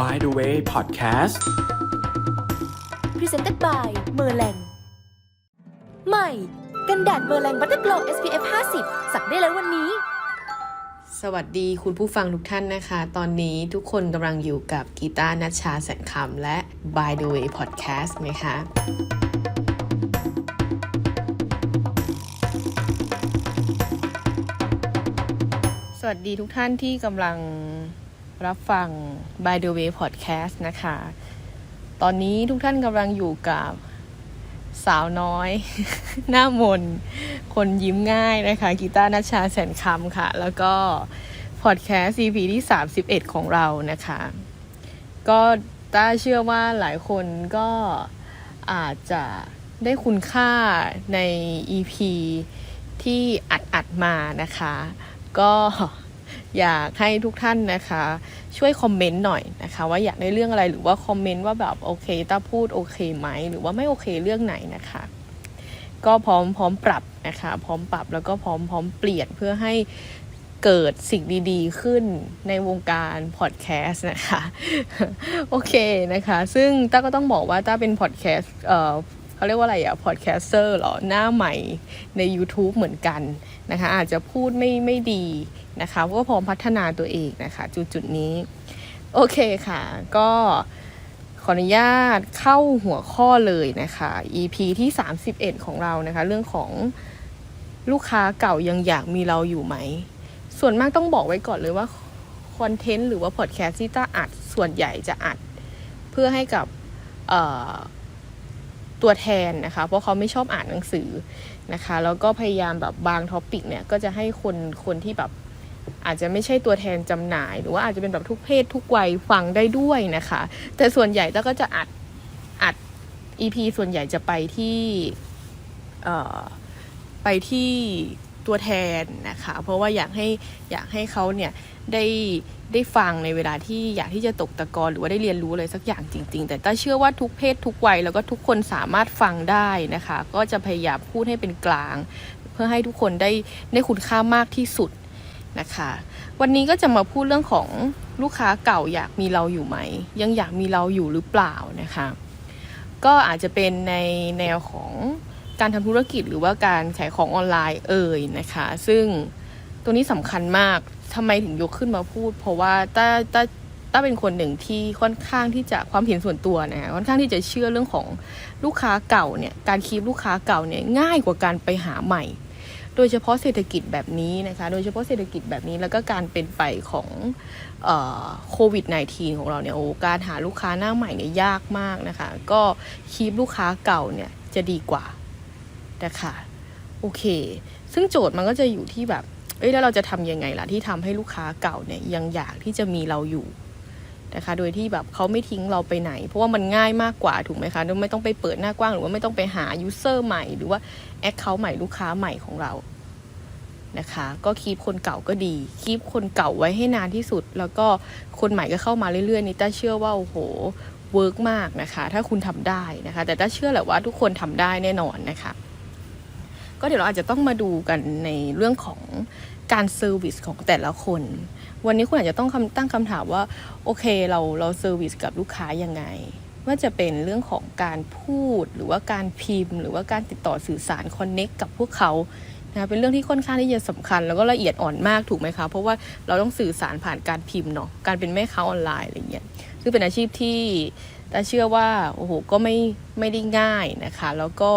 By the way Podcast Presented by เมอร์แรงใหม่ กันแดดเมอร์แรงบัตเตอร์โกล SPF 50 สักได้แล้ววันนี้ สวัสดีคุณผู้ฟังทุกท่านนะคะ ตอนนี้ทุกคนกำลังอยู่กับกีตาร์นัชชาแสนคำและ By the way Podcast นะคะสวัสดีทุกท่านที่กำลัง รับฟัง By the way Podcast นะคะ ตอนนี้ทุกท่านกำลังอยู่กับสาวน้อย หน้ามน คนยิ้มง่ายนะคะกีตาร์นัชชาแสนคำค่ะ แล้วก็พอดแคสต์ EP ที่ 31 ของเรานะคะ ก็ต้าเชื่อว่าหลายคนก็อาจจะได้คุณค่าใน EP ที่อัดอัดๆมานะคะ ก็ อยากให้ทุกท่านนะคะ ช่วยคอมเมนต์หน่อยนะคะ ว่าอยากได้เรื่องอะไรหรือว่าคอมเมนต์ว่าแบบโอเคต้าพูดโอเคไหมหรือว่าไม่โอเคเรื่องไหนนะคะ ก็พร้อมพร้อมปรับนะคะ พร้อมปรับแล้วก็พร้อมพร้อมเปลี่ยนเพื่อให้เกิดสิ่งดีๆ ขึ้นในวงการพอดแคสต์นะคะ โอเคนะคะ ซึ่งต้าก็ต้องบอกว่าต้าเป็นพอดแคสต์ เขาเรียกว่าอะไรอะพอดแคสเตอร์หรอหน้าใหม่ใน YouTube เหมือนกันนะคะอาจจะพูดไม่ไม่ดีนะคะก็พร้อมพัฒนาตัวเองนะคะจุดจุดนี้ โอเคค่ะ ก็ขออนุญาตเข้าหัวข้อเลยนะคะ EP ที่ 31 ของเรานะคะ เรื่องของลูกค้าเก่ายังอยากมีเราอยู่ไหม ส่วนมากต้องบอกไว้ก่อนเลยว่าคอนเทนต์หรือว่าพอดแคสต์ที่ต้าอัดส่วนใหญ่จะอัด เพื่อให้กับ ตัวแทนนะคะ เพราะเขาไม่ชอบอ่านหนังสือนะคะ แล้วก็พยายามแบบบางท็อปิกเนี่ยก็จะให้คนคนที่แบบอาจจะไม่ใช่ตัวแทนจำหน่าย หรือว่าอาจจะเป็นแบบทุกเพศทุกวัยฟังได้ด้วยนะคะ แต่ส่วนใหญ่ต้าก็จะอัดอัด EP ส่วนใหญ่จะไปที่เอ่อไปที่ ตัวแทนนะคะ เพราะว่าอยากให้อยากให้เขาเนี่ยได้ได้ฟังในเวลาที่อยากที่จะตกตะกอนหรือว่าได้เรียนรู้อะไรสักอย่างจริง ๆ แต่ต้าเชื่อว่าทุกเพศทุกวัยแล้วก็ทุกคนสามารถฟังได้นะคะ ก็จะพยายามพูดให้เป็นกลาง เพื่อให้ทุกคนได้ได้คุณค่ามากที่สุดนะคะ วันนี้ก็จะมาพูดเรื่องของลูกค้าเก่าอยากมีเราอยู่ไหม ยังอยากมีเราอยู่หรือเปล่านะคะ ก็อาจจะเป็นในแนวของ การทำธุรกิจหรือว่าการขายของออนไลน์เอ่ยนะคะ ซึ่งตัวนี้สำคัญมากทำไมถึงยกขึ้นมาพูด เพราะว่าต้าต้าต้าเป็นคนหนึ่งที่ค่อนข้างที่จะความเห็นส่วนตัวนะคะค่อนข้างที่จะเชื่อเรื่องของลูกค้าเก่าเนี่ยการคีบลูกค้าเก่าเนี่ยง่ายกว่าการไปหาใหม่ โดยเฉพาะเศรษฐกิจแบบนี้นะคะ โดยเฉพาะเศรษฐกิจแบบนี้แล้วก็การเป็นไปของโควิด -19 ของเราเนี่ยโอ้การหาลูกค้าหน้าใหม่เนี่ยยากมากนะคะ ก็คีบลูกค้าเก่าเนี่ยจะดีกว่า นะคะโอเค ซึ่งโจทย์มันก็จะอยู่ที่แบบ เอ้ยแล้วเราจะทำยังไงล่ะที่ทำให้ลูกค้าเก่าเนี่ยยังอยากที่จะมีเราอยู่นะคะ โดยที่แบบเขาไม่ทิ้งเราไปไหน เพราะว่ามันง่ายมากกว่าถูกไหมคะไม่ต้องไปเปิดหน้ากว้างหรือว่าไม่ต้องไปหายูเซอร์ใหม่หรือว่าแอคเคาท์ใหม่ลูกค้าใหม่ของเรานะคะ ก็คีบคนเก่าก็ดี คีบคนเก่าไว้ให้นานที่สุด แล้วก็คนใหม่ก็เข้ามาเรื่อยๆนี่ต้าเชื่อว่าโอ้โหเวิร์กมากนะคะ ถ้าคุณทำได้นะคะ แต่ต้าเชื่อแหละว่าทุกคนทำได้แน่นอนนะคะ ก็เดี๋ยวเราอาจจะต้องมาดูกันในเรื่องของการเซอร์วิสของแต่ละคน วันนี้คุณอาจจะต้องตั้งคำถามว่า โอเคเราเราเซอร์วิสกับลูกค้ายังไง ว่าจะเป็นเรื่องของการพูดหรือว่าการพิมพ์ หรือว่าการติดต่อสื่อสารคอนเน็กกับพวกเขานะเป็นเรื่องที่ค่อนข้างที่จะสำคัญ แล้วก็ละเอียดอ่อนมากถูกไหมคะ เพราะว่าเราต้องสื่อสารผ่านการพิมพ์เนาะการเป็นแม่ค้าออนไลน์อะไรเงี้ยซึ่งเป็นอาชีพที่แต่เชื่อว่าโอ้โหก็ไม่ไม่ได้ง่ายนะคะ แล้วก็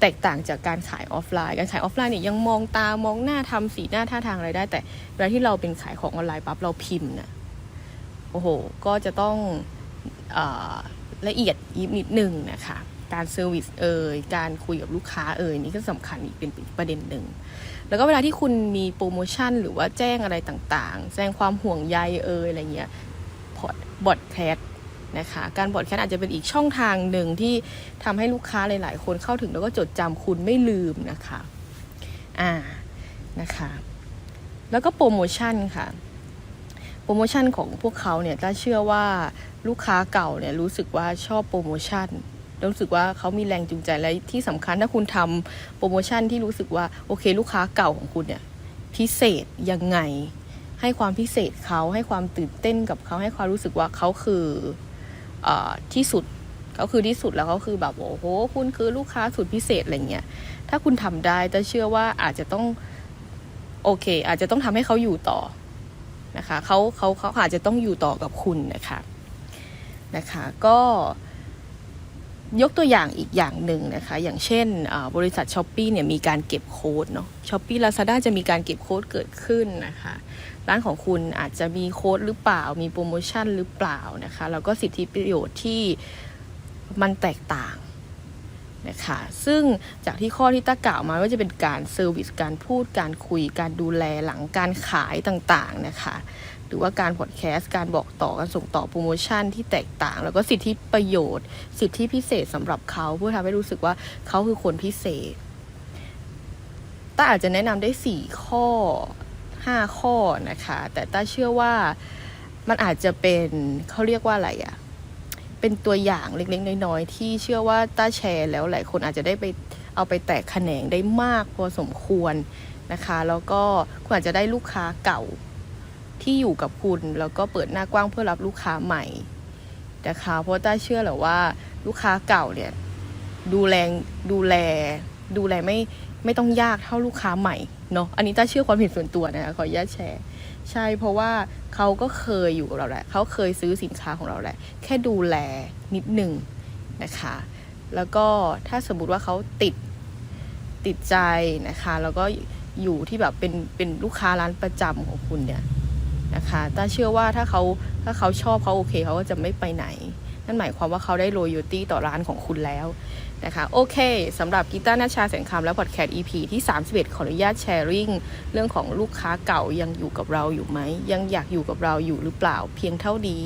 แตกต่างจากการขายออฟไลน์ การขายออฟไลน์เนี่ยยังมองตามองหน้าทำสีหน้าท่าทางอะไรได้ แต่เวลาที่เราเป็นขายของออนไลน์ปั๊บเราพิมพ์น่ะโอ้โห ก็จะต้องอละเอียดยิบนิดนึงนะคะการเซอร์วิสเอ่ยการคุยกับลูกค้าเอ่ยนี่ก็สำคัญอีกเป็นประเด็นหนึ่ง แล้วก็เวลาที่คุณมีโปรโมชั่นหรือว่าแจ้งอะไรต่างๆแสดงความห่วงใยเอ่ยอะไรเงี้ยพอดบอดแคส นะคะ การบอดแคสอาจจะเป็นอีกช่องทางหนึ่งที่ทำให้ลูกค้าหลาย ๆ คนเข้าถึงแล้วก็จดจำคุณไม่ลืมนะคะอ่านะคะ แล้วก็โปรโมชั่นค่ะโปรโมชั่นของพวกเขาเนี่ยถ้าเชื่อว่าลูกค้าเก่าเนี่ยรู้สึกว่าชอบโปรโมชั่นรู้สึกว่าเขามีแรงจูงใจและที่สำคัญถ้าคุณทำโปรโมชั่นที่รู้สึกว่าโอเค ลูกค้าเก่าของคุณเนี่ยพิเศษยังไง ให้ความพิเศษเขาให้ความตื่นเต้นกับเขาให้ความรู้สึกว่าเขาคือเออ ที่สุดเขาคือที่สุดแล้วเขาคือแบบโอ้โหคุณคือลูกค้าสุดพิเศษอะไรเงี้ยถ้าคุณทำได้จะเชื่อว่าอาจจะต้องโอเค อาจจะต้องทำให้เขาอยู่ต่อนะคะเขาเขาเขาอาจจะต้องอยู่ต่อกับคุณนะคะนะคะ ก็ ยกตัวอย่างอีกอย่างหนึ่งนะคะ อย่างเช่นบริษัทช้อปปีเนี่ยมีการเก็บโค้ดเนาะช้อปปี้ลาซาด้าจะมีการเก็บโค้ดเกิดขึ้นนะคะ ร้านของคุณอาจจะมีโค้ดหรือเปล่า มีโปรโมชั่นหรือเปล่านะคะ แล้วก็สิทธิประโยชน์ที่มันแตกต่างนะคะ ซึ่งจากที่ข้อที่ต้ากล่าวมาว่าจะเป็นการเซอร์วิส การพูด การคุย การดูแลหลังการขายต่างๆนะคะ รือว่าการพอดแคสต์การบอกต่อการส่งต่อโปรโมชั่นที่แตกต่าง แล้วก็สิทธิประโยชน์ สิทธิพิเศษสำหรับเขาเพื่อทำให้รู้สึกว่าเขาคือคนพิเศษต้าอาจจะแนะนำได้สี่ข้อห้าข้อนะคะ แต่ต้าเชื่อว่ามันอาจจะเป็นเขาเรียกว่าอะไรอะเป็นตัวอย่างเล็กๆ น้อยๆ ที่เชื่อว่าต้าแชร์แล้วหลายคนอาจจะได้ไปเอาไปแตกแขนงได้มากพอสมควรนะคะ แล้วก็คุณอาจจะได้ลูกค้าเก่า ที่อยู่กับคุณ แล้วก็เปิดหน้ากว้างเพื่อรับลูกค้าใหม่นะคะเพราะต้าเชื่อแหละว่าลูกค้าเก่าเนี่ยดูแลดูแล ดูแลไม่ไม่ต้องยากเท่าลูกค้าใหม่เนาะอันนี้ต้าเชื่อความเห็นส่วนตัวนะคะขออนุญาตแชร์ ใช่เพราะว่าเขาก็เคยอยู่กับเราแหละเขาเคยซื้อสินค้าของเราแหละ แค่ดูแลนิดหนึ่งนะคะ แล้วก็ถ้าสมมุติว่าเขาติดติดใจนะคะ แล้วก็อยู่ที่แบบเป็นเป็นลูกค้าร้านประจำของคุณเนี่ย นะคะต้าเชื่อว่าถ้าเขาถ้าเขาชอบเขาโอเคเขาก็จะไม่ไปไหน นั่นหมายความว่าเขาได้ loyalty ต่อร้านของคุณแล้วนะคะโอเคสำหรับกีตาร์นาชาแสงคำและพอดแคสต์ EP ที่ 31 ขออนุญาตแชร์ริ่งเรื่องของลูกค้าเก่ายังอยู่กับเราอยู่ไหม ยังอยากอยู่กับเราอยู่หรือเปล่าเพียงเท่านี้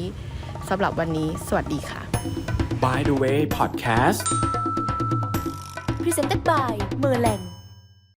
สำหรับวันนี้ สวัสดีค่ะ By the way podcast Presented by เมอร์แลง